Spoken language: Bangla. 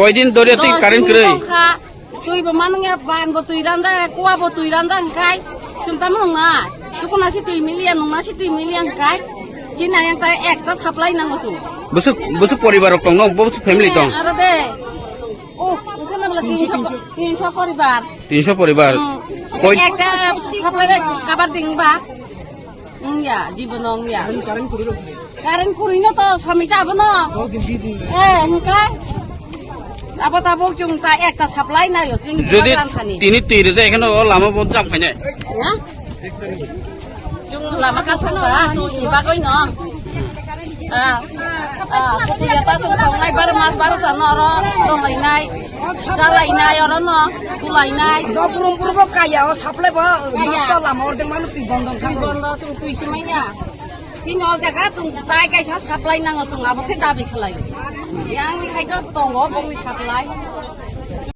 কয়দিন ধরে তুই কারেন্ট করে তুই মানে ban bo tui ran da kwa bo tui ran da kai chúng ta mong na tu ko na si tui million nong na si tui million kai chỉ na yang ta একটা সাপ্লাই না মাসু বসু বসু পরিবার দং ন বসু ফ্যামিলি দং আরে দে ও ওখানে বলে তিনশো তিনশো পরিবার তিনশো পরিবার হুম। কই একটা সাপ্লাই খাবার দিংবা ইয়া জীবন ইয়া কারেন্ট করি না তো স্বামী যাব না এ হুকাই আবার তাবো जों তা একটা সাপ্লাই নাই যদি তিনি তীরে যে এখানে ও লামা lama ka sa ba? Tu iba ko no. Ah. Ah, tu ya ta sung tong nai bar mas bar sa no ro. Tong lai nai. Sa lai nai ro no. Tu lai nai. ও সাপ্লাই বা Kaya. bông đi sắp lại.